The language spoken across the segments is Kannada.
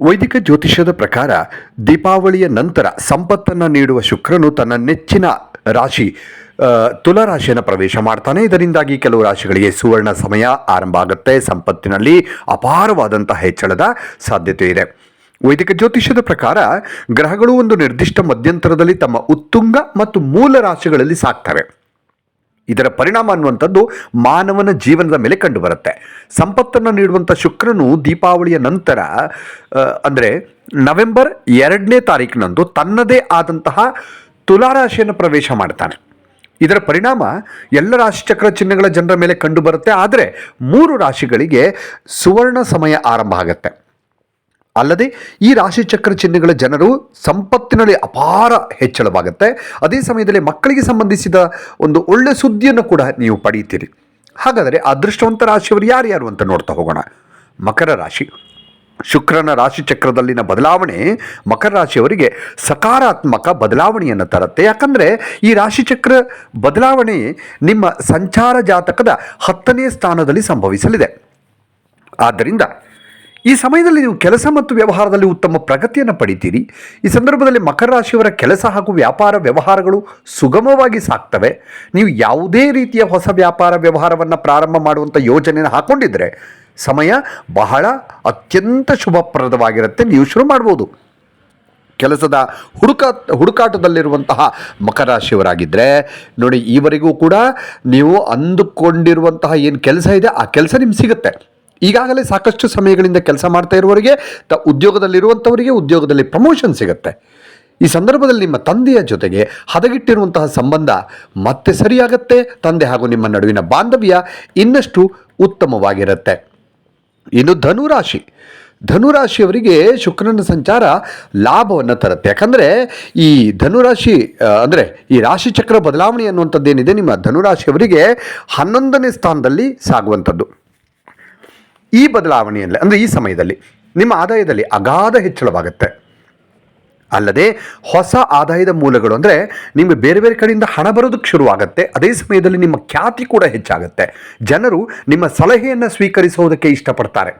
ವೈದಿಕ ಜ್ಯೋತಿಷ್ಯದ ಪ್ರಕಾರ ದೀಪಾವಳಿಯ ನಂತರ ಸಂಪತ್ತನ್ನು ನೀಡುವ ಶುಕ್ರನು ತನ್ನ ನೆಚ್ಚಿನ ರಾಶಿ ತುಲರಾಶಿಯನ್ನು ತುಲಾ ರಾಶಿಯನ್ನು ಪ್ರವೇಶ ಮಾಡ್ತಾನೆ. ಇದರಿಂದಾಗಿ ಕೆಲವು ರಾಶಿಗಳಿಗೆ ಸುವರ್ಣ ಸಮಯ ಆರಂಭ ಆಗುತ್ತೆ. ಸಂಪತ್ತಿನಲ್ಲಿ ಅಪಾರವಾದಂತಹ ಹೆಚ್ಚಳದ ಸಾಧ್ಯತೆ ಇದೆ. ವೈದಿಕ ಜ್ಯೋತಿಷ್ಯದ ಪ್ರಕಾರ ಗ್ರಹಗಳು ಒಂದು ನಿರ್ದಿಷ್ಟ ಮಧ್ಯಂತರದಲ್ಲಿ ತಮ್ಮ ಉತ್ತುಂಗ ಮತ್ತು ಮೂಲ ರಾಶಿಗಳಲ್ಲಿ ಸಾಕ್ತವೆ. ಇದರ ಪರಿಣಾಮ ಅನ್ನುವಂಥದ್ದು ಮಾನವನ ಜೀವನದ ಮೇಲೆ ಕಂಡುಬರುತ್ತೆ. ಸಂಪತ್ತನ್ನು ನೀಡುವಂಥ ಶುಕ್ರನು ದೀಪಾವಳಿಯ ನಂತರ ಅಂದರೆ ನವೆಂಬರ್ ಎರಡನೇ ತಾರೀಕಿನಂದು ತನ್ನದೇ ಆದಂತಹ ತುಲಾರಾಶಿಯನ್ನು ಪ್ರವೇಶ ಮಾಡ್ತಾನೆ. ಇದರ ಪರಿಣಾಮ ಎಲ್ಲ ರಾಶಿಚಕ್ರ ಚಿಹ್ನೆಗಳ ಜನರ ಮೇಲೆ ಕಂಡುಬರುತ್ತೆ. ಆದರೆ ಮೂರು ರಾಶಿಗಳಿಗೆ ಸುವರ್ಣ ಸಮಯ ಆರಂಭ ಆಗುತ್ತೆ. ಅಲ್ಲದೆ ಈ ರಾಶಿಚಕ್ರ ಚಿಹ್ನೆಗಳ ಜನರು ಸಂಪತ್ತಿನಲ್ಲಿ ಅಪಾರ ಹೆಚ್ಚಳವಾಗುತ್ತೆ. ಅದೇ ಸಮಯದಲ್ಲಿ ಮಕ್ಕಳಿಗೆ ಸಂಬಂಧಿಸಿದ ಒಂದು ಒಳ್ಳೆ ಸುದ್ದಿಯನ್ನು ಕೂಡ ನೀವು ಪಡೆಯುತ್ತೀರಿ ಹಾಗಾದರೆ ಅದೃಷ್ಟವಂತ ರಾಶಿಯವರು ಯಾರ್ಯಾರು ಅಂತ ನೋಡ್ತಾ ಹೋಗೋಣ. ಮಕರ ರಾಶಿ. ಶುಕ್ರನ ರಾಶಿ ಚಕ್ರದಲ್ಲಿನ ಬದಲಾವಣೆ ಮಕರ ರಾಶಿಯವರಿಗೆ ಸಕಾರಾತ್ಮಕ ಬದಲಾವಣೆಯನ್ನು ತರುತ್ತೆ. ಯಾಕಂದರೆ ಈ ರಾಶಿಚಕ್ರ ಬದಲಾವಣೆ ನಿಮ್ಮ ಸಂಚಾರ ಜಾತಕದ ಹತ್ತನೇ ಸ್ಥಾನದಲ್ಲಿ ಸಂಭವಿಸಲಿದೆ. ಆದ್ದರಿಂದ ಈ ಸಮಯದಲ್ಲಿ ನೀವು ಕೆಲಸ ಮತ್ತು ವ್ಯವಹಾರದಲ್ಲಿ ಉತ್ತಮ ಪ್ರಗತಿಯನ್ನು ಪಡಿತೀರಿ. ಈ ಸಂದರ್ಭದಲ್ಲಿ ಮಕರ ರಾಶಿಯವರ ಕೆಲಸ ಹಾಗೂ ವ್ಯಾಪಾರ ವ್ಯವಹಾರಗಳು ಸುಗಮವಾಗಿ ಸಾಕ್ತವೆ ನೀವು ಯಾವುದೇ ರೀತಿಯ ಹೊಸ ವ್ಯಾಪಾರ ವ್ಯವಹಾರವನ್ನು ಪ್ರಾರಂಭ ಮಾಡುವಂಥ ಯೋಜನೆಯನ್ನು ಹಾಕ್ಕೊಂಡಿದ್ದರೆ ಸಮಯ ಬಹಳ ಅತ್ಯಂತ ಶುಭಪ್ರದವಾಗಿರುತ್ತೆ. ನೀವು ಶುರು ಮಾಡ್ಬೋದು. ಕೆಲಸದ ಹುಡುಕಾ ಹುಡುಕಾಟದಲ್ಲಿರುವಂತಹ ಮಕರ ರಾಶಿಯವರಾಗಿದ್ದರೆ ನೋಡಿ, ಈವರೆಗೂ ಕೂಡ ನೀವು ಅಂದುಕೊಂಡಿರುವಂತಹ ಏನು ಕೆಲಸ ಇದೆ, ಆ ಕೆಲಸ ನಿಮ್ಗೆ ಸಿಗುತ್ತೆ. ಈಗಾಗಲೇ ಸಾಕಷ್ಟು ಸಮಯಗಳಿಂದ ಕೆಲಸ ಮಾಡ್ತಾ ಇರುವವರಿಗೆ, ತ ಉದ್ಯೋಗದಲ್ಲಿರುವಂಥವರಿಗೆ ಉದ್ಯೋಗದಲ್ಲಿ ಪ್ರಮೋಷನ್ ಸಿಗುತ್ತೆ. ಈ ಸಂದರ್ಭದಲ್ಲಿ ನಿಮ್ಮ ತಂದೆಯ ಜೊತೆಗೆ ಹದಗಿಟ್ಟಿರುವಂತಹ ಸಂಬಂಧ ಮತ್ತೆ ಸರಿಯಾಗತ್ತೆ? ತಂದೆ ಹಾಗೂ ನಿಮ್ಮ ನಡುವಿನ ಬಾಂಧವ್ಯ ಇನ್ನಷ್ಟು ಉತ್ತಮವಾಗಿರುತ್ತೆ. ಇನ್ನು ಧನುರಾಶಿ. ಧನುರಾಶಿಯವರಿಗೆ ಶುಕ್ರನ ಸಂಚಾರ ಲಾಭವನ್ನು ತರುತ್ತೆ. ಯಾಕಂದರೆ ಈ ಧನುರಾಶಿ ಅಂದರೆ ಈ ರಾಶಿಚಕ್ರ ಬದಲಾವಣೆ ಅನ್ನುವಂಥದ್ದೇನಿದೆ, ನಿಮ್ಮ ಧನುರಾಶಿಯವರಿಗೆ ಹನ್ನೊಂದನೇ ಸ್ಥಾನದಲ್ಲಿ ಸಾಗುವಂಥದ್ದು. ಈ ಬದಲಾವಣೆಯಲ್ಲಿ ಅಂದರೆ ಈ ಸಮಯದಲ್ಲಿ ನಿಮ್ಮ ಆದಾಯದಲ್ಲಿ ಅಗಾಧ ಹೆಚ್ಚಳವಾಗುತ್ತೆ. ಅಲ್ಲದೆ ಹೊಸ ಆದಾಯದ ಮೂಲಗಳು ಅಂದರೆ ನಿಮಗೆ ಬೇರೆ ಬೇರೆ ಕಡೆಯಿಂದ ಹಣ ಬರೋದಕ್ಕೆ ಶುರುವಾಗುತ್ತೆ, ಅದೇ ಸಮಯದಲ್ಲಿ ನಿಮ್ಮ ಖ್ಯಾತಿ ಕೂಡ ಹೆಚ್ಚಾಗುತ್ತೆ. ಜನರು ನಿಮ್ಮ ಸಲಹೆಯನ್ನು ಸ್ವೀಕರಿಸುವುದಕ್ಕೆ ಇಷ್ಟಪಡ್ತಾರೆ.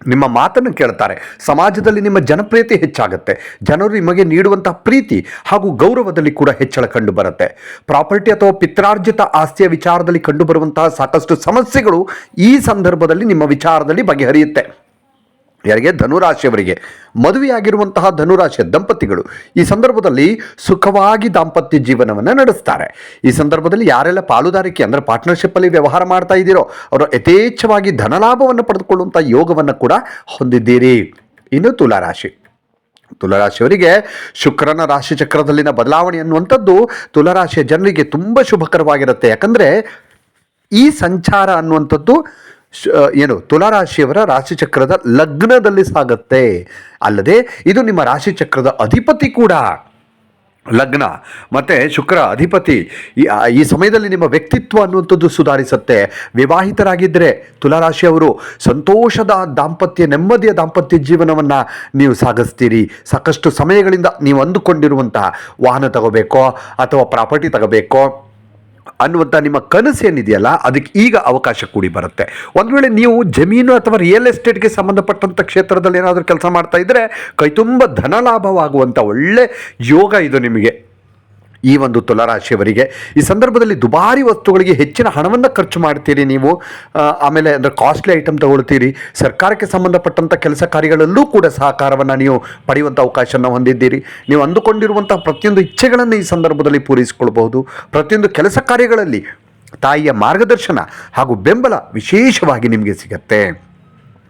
ನಿಮ್ಮ ಮಾತನ್ನು ಕೇಳ್ತಾರೆ ಸಮಾಜದಲ್ಲಿ ನಿಮ್ಮ ಜನಪ್ರಿಯತೆ ಹೆಚ್ಚಾಗುತ್ತೆ. ಜನರು ನಿಮಗೆ ನೀಡುವಂತಹ ಪ್ರೀತಿ ಹಾಗೂ ಗೌರವದಲ್ಲಿ ಕೂಡ ಹೆಚ್ಚಳ ಕಂಡು ಬರುತ್ತೆ ಪ್ರಾಪರ್ಟಿ ಅಥವಾ ಪಿತ್ರಾರ್ಜಿತ ಆಸ್ತಿಯ ವಿಚಾರದಲ್ಲಿ ಕಂಡುಬರುವಂತಹ ಸಾಕಷ್ಟು ಸಮಸ್ಯೆಗಳು ಈ ಸಂದರ್ಭದಲ್ಲಿ ನಿಮ್ಮ ವಿಚಾರದಲ್ಲಿ ಬಗೆಹರಿಯುತ್ತೆ. ಯಾರಿಗೆ? ಧನುರಾಶಿಯವರಿಗೆ. ಮದುವೆಯಾಗಿರುವಂತಹ ಧನುರಾಶಿಯ ದಂಪತಿಗಳು ಈ ಸಂದರ್ಭದಲ್ಲಿ ಸುಖವಾಗಿ ದಾಂಪತ್ಯ ಜೀವನವನ್ನು ನಡೆಸ್ತಾರೆ. ಈ ಸಂದರ್ಭದಲ್ಲಿ ಯಾರೆಲ್ಲ ಪಾಲುದಾರಿಕೆ ಅಂದರೆ ಪಾರ್ಟ್ನರ್ಶಿಪ್ಪಲ್ಲಿ ವ್ಯವಹಾರ ಮಾಡ್ತಾ ಇದ್ದೀರೋ, ಅವರು ಯಥೇಚ್ಛವಾಗಿ ಧನಲಾಭವನ್ನು ಪಡೆದುಕೊಳ್ಳುವಂಥ ಯೋಗವನ್ನು ಕೂಡ ಹೊಂದಿದ್ದೀರಿ. ಇನ್ನು ತುಲಾರಾಶಿ. ತುಲರಾಶಿಯವರಿಗೆ ಶುಕ್ರನ ರಾಶಿ ಚಕ್ರದಲ್ಲಿನ ಬದಲಾವಣೆ ಅನ್ನುವಂಥದ್ದು ತುಲರಾಶಿಯ ಜನರಿಗೆ ತುಂಬ ಶುಭಕರವಾಗಿರುತ್ತೆ. ಯಾಕಂದರೆ ಈ ಸಂಚಾರ ಅನ್ನುವಂಥದ್ದು ಏನು, ತುಲಾರಾಶಿಯವರ ರಾಶಿಚಕ್ರದ ಲಗ್ನದಲ್ಲಿ ಸಾಗತ್ತೆ. ಅಲ್ಲದೆ, ಇದು ನಿಮ್ಮ ರಾಶಿಚಕ್ರದ ಅಧಿಪತಿ ಕೂಡ. ಲಗ್ನ. ಮತ್ತು ಶುಕ್ರ ಅಧಿಪತಿ, ಈ ಸಮಯದಲ್ಲಿ ನಿಮ್ಮ ವ್ಯಕ್ತಿತ್ವ ಅನ್ನುವಂಥದ್ದು ಸುಧಾರಿಸುತ್ತೆ. ವಿವಾಹಿತರಾಗಿದ್ದರೆ ತುಲಾರಾಶಿಯವರು ಸಂತೋಷದ ದಾಂಪತ್ಯ, ನೆಮ್ಮದಿಯ ದಾಂಪತ್ಯ ಜೀವನವನ್ನು ನೀವು ಸಾಗಿಸ್ತೀರಿ. ಸಾಕಷ್ಟು ಸಮಯಗಳಿಂದ ನೀವು ಅಂದುಕೊಂಡಿರುವಂತಹ ವಾಹನ ತಗೋಬೇಕೋ ಅಥವಾ ಪ್ರಾಪರ್ಟಿ ತಗೋಬೇಕೋ ಅನ್ನುವಂಥ ನಿಮ್ಮ ಕನಸು ಏನಿದೆಯಲ್ಲ ಅದಕ್ಕೆ ಈಗ ಅವಕಾಶ ಕೂಡಿ ಬರುತ್ತೆ. ಒಂದು ವೇಳೆ ನೀವು ಜಮೀನು ಅಥವಾ ರಿಯಲ್ ಎಸ್ಟೇಟ್ಗೆ ಸಂಬಂಧಪಟ್ಟಂಥ ಕ್ಷೇತ್ರದಲ್ಲಿ ಏನಾದರೂ ಕೆಲಸ ಮಾಡ್ತಾ ಇದ್ದರೆ ಕೈತುಂಬ ಧನ ಲಾಭವಾಗುವಂಥ ಒಳ್ಳೆ ಯೋಗ ಇದು ನಿಮಗೆ. ಈ ಒಂದು ತುಲಾರಾಶಿಯವರಿಗೆ. ಈ ಸಂದರ್ಭದಲ್ಲಿ ದುಬಾರಿ ವಸ್ತುಗಳಿಗೆ ಹೆಚ್ಚಿನ ಹಣವನ್ನು ಖರ್ಚು ಮಾಡ್ತೀರಿ ನೀವು. ಆಮೇಲೆ ಅಂದರೆ ಕಾಸ್ಟ್ಲಿ ಐಟಮ್ ತಗೊಳ್ತೀರಿ. ಸರ್ಕಾರಕ್ಕೆ ಸಂಬಂಧಪಟ್ಟಂಥ ಕೆಲಸ ಕಾರ್ಯಗಳಲ್ಲೂ ಕೂಡ ಸಹಕಾರವನ್ನು ನೀವು ಪಡೆಯುವಂಥ ಅವಕಾಶವನ್ನು ಹೊಂದಿದ್ದೀರಿ. ನೀವು ಅಂದುಕೊಂಡಿರುವಂಥ ಪ್ರತಿಯೊಂದು ಇಚ್ಛೆಗಳನ್ನು ಈ ಸಂದರ್ಭದಲ್ಲಿ ಪೂರೈಸಿಕೊಳ್ಬಹುದು. ಪ್ರತಿಯೊಂದು ಕೆಲಸ ಕಾರ್ಯಗಳಲ್ಲಿ ತಾಯಿಯ ಮಾರ್ಗದರ್ಶನ ಹಾಗೂ ಬೆಂಬಲ ವಿಶೇಷವಾಗಿ ನಿಮಗೆ ಸಿಗತ್ತೆ.